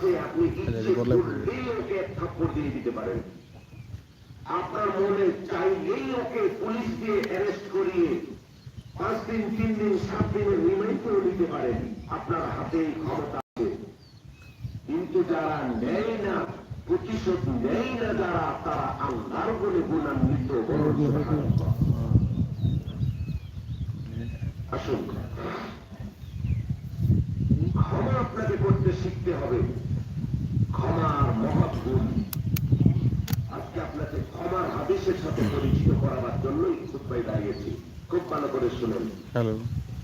আপনি ওকে থাপ্পড় দিয়ে দিতে পারেন আপনার মনে চাইলেই ওকে পুলিশ দিয়ে অ্যারেস্ট করিয়ে পাঁচ দিন তিন দিন সাত দিনের রিমাইন্ড করে দিতে পারেন আপনার হাতে ক্ষমতা আছে কিন্তু যারা নেয় না প্রতিশোধ নেয় না যারা তারা আল্লাহর বলে গুণান্বিত আসুন ক্ষমা আপনাকে করতে শিখতে হবে। সাথে পরিচিত করাবার জন্যই খুতবায় দাঁড়িয়েছি। খুব ভালো করে শুনেন। হ্যালো।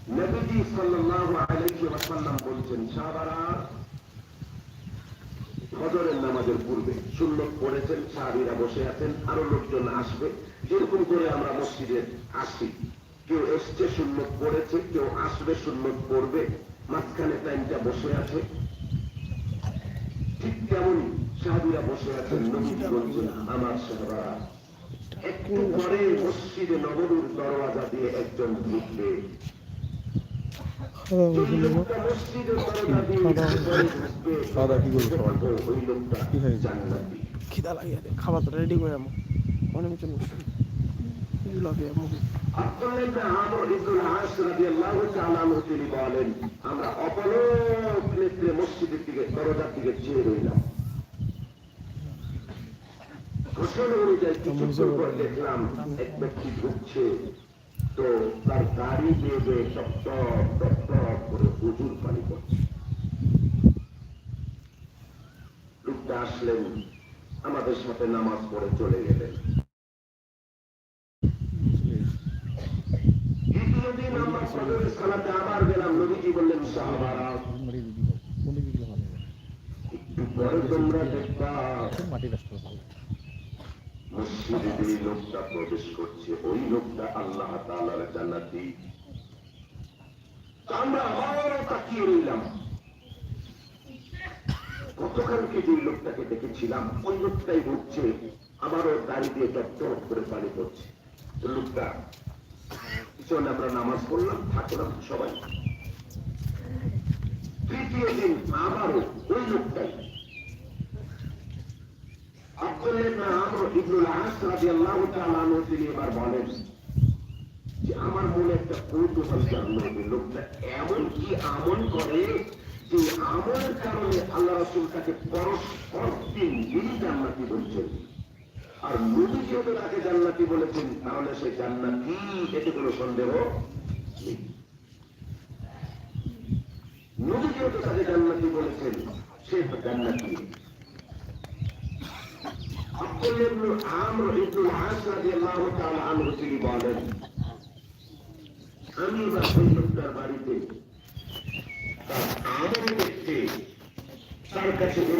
নবীজি সাল্লাল্লাহু আলাইহি ওয়াসাল্লাম বলছেন সাহাবারা ফজরের নামাজের পূর্বে সুন্নত পড়েছেন সাহাবীরা বসে আছেন আরও লোকজন আসবে। যেরকম করে আমরা মসজিদে আসি। কেউ এসছে সুন্নত পড়েছে কেউ আসবে সুন্নত পড়বে। মাঝখানে টাইমটা বসে আছে। ঠিক তেমন সাহাবীরা বসে আছেন নবীজি বলছেন আমার সাহাবারা একটু পরে মসজিদে নবরুর দরওয়াজা দিয়ে একজন ঢুকবে ওই লোকটা মসজিদের দরজা দিয়ে ভিতরে ঢুকবে, খাওয়া কি করব সবাই? ওই লোকটা কি খাইছে? জান্নাতি। খিদা লাগিয়ে খাবার তো রেডি করে অনেক চলো আমরা অপলক নেত্রে মসজিদের দিকে দরজার দিকে চেয়ে রইলাম। ঘোষণা অনুযায়ী কিছুক্ষণ পর দেখলাম এক ব্যক্তি ঢুকছে তো তার গাড়ি বেয়ে টপ টপ টপ করে প্রচুর পানি পড়ছে লোকটা আসলেন আমাদের সাথে নামাজ পড়ে চলে গেলেন দ্বিতীয় দিন আমরা ফজরের সালাতে আবার গেলাম নবীজি বললেন সাহাবারা একটু পরে তোমরা দেখবা মসজিদে লোকটা প্রবেশ করছে ওই লোকটা আল্লাহ জান্নাতি আমরা তাকিয়ে রইলাম গতকালকে যে লোকটাকে দেখেছিলাম ওই লোকটাই ঢুকছে আবারও দাড়ি দিয়ে টপ করে পানি পড়ছে লোকটা পিছনে আমরা নামাজ পড়লাম থাকলাম সবাই তৃতীয় দিন আবারও ওই লোকটাই আব্দুল্লাহ আমর ইবনুল আস রাদিয়াল্লাহু তাআলা আনহু তিনি আমার মনে একটা কৌতূহল জন্ম লোকটা এমন কি আমল করে যে আমলের কারণে আল্লাহ রাসূল তাকে পরস্পর দিন জান্নাতি বলছেন। আর নবী যেহেতু তাকে জান্নাতি বলেছেন, তাহলে সে জান্নাতি এতে কোনো সন্দেহ নেই। নবী যেহেতু তাকে জান্নাতি বলেছেন, সে জান্নাতি। আব্দুল্লাহ ইবনে আমর ইবনুল আস রাদিয়াল্লাহু তাআলা আনহু তিনি বলেন, আমি ওই লোকটার বাড়িতে তার তার কাছে